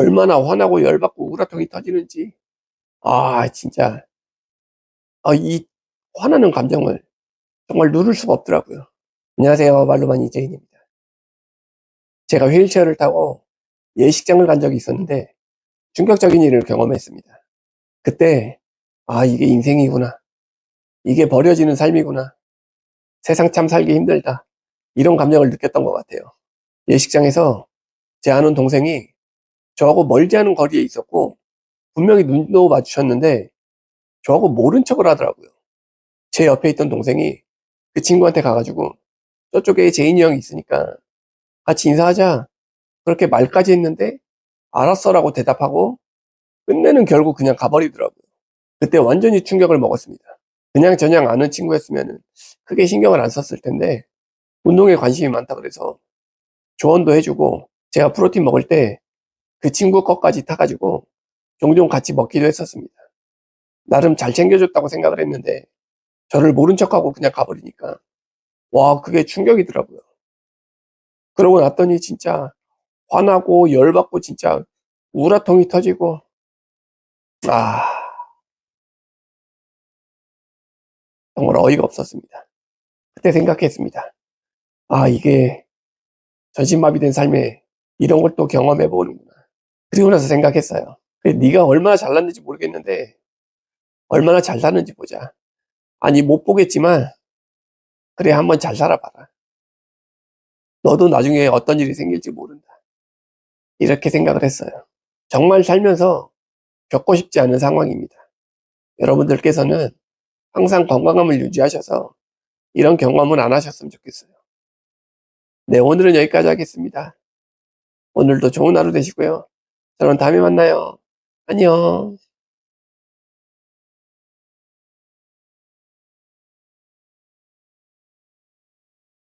얼마나 화나고 열받고 우라통이 터지는지. 아, 진짜. 아, 이 화나는 감정을 정말 누를 수가 없더라고요. 안녕하세요. 말로만 이재인입니다. 제가 휠체어를 타고 예식장을 간 적이 있었는데 충격적인 일을 경험했습니다. 그때 아 이게 인생이구나. 이게 버려지는 삶이구나. 세상 참 살기 힘들다. 이런 감정을 느꼈던 것 같아요. 예식장에서 제 아는 동생이 저하고 멀지 않은 거리에 있었고 분명히 눈도 마주쳤는데 저하고 모른 척을 하더라고요. 제 옆에 있던 동생이 그 친구한테 가가지고 저쪽에 제인이 형이 있으니까 같이 인사하자. 그렇게 말까지 했는데 알았어라고 대답하고 끝내는 결국 그냥 가버리더라고요. 그때 완전히 충격을 먹었습니다. 그냥 저냥 아는 친구였으면 크게 신경을 안 썼을 텐데 운동에 관심이 많다 그래서 조언도 해주고 제가 프로틴 먹을 때 그 친구 것까지 타가지고 종종 같이 먹기도 했었습니다. 나름 잘 챙겨줬다고 생각을 했는데 저를 모른 척하고 그냥 가버리니까 와 그게 충격이더라고요. 그러고 났더니 진짜 화나고 열받고 진짜 우라통이 터지고 아 정말 어이가 없었습니다. 그때 생각했습니다. 아 이게 전신마비된 삶에 이런 걸 또 경험해 보는구나. 그리고 나서 생각했어요. 네가 얼마나 잘났는지 모르겠는데 얼마나 잘 사는지 보자. 아니 못 보겠지만 그래 한번 잘 살아봐라. 너도 나중에 어떤 일이 생길지 모른다. 이렇게 생각을 했어요. 정말 살면서 겪고 싶지 않은 상황입니다. 여러분들께서는 항상 건강함을 유지하셔서 이런 경험은 안 하셨으면 좋겠어요. 네, 오늘은 여기까지 하겠습니다. 오늘도 좋은 하루 되시고요. 저는 다음에 만나요. 안녕.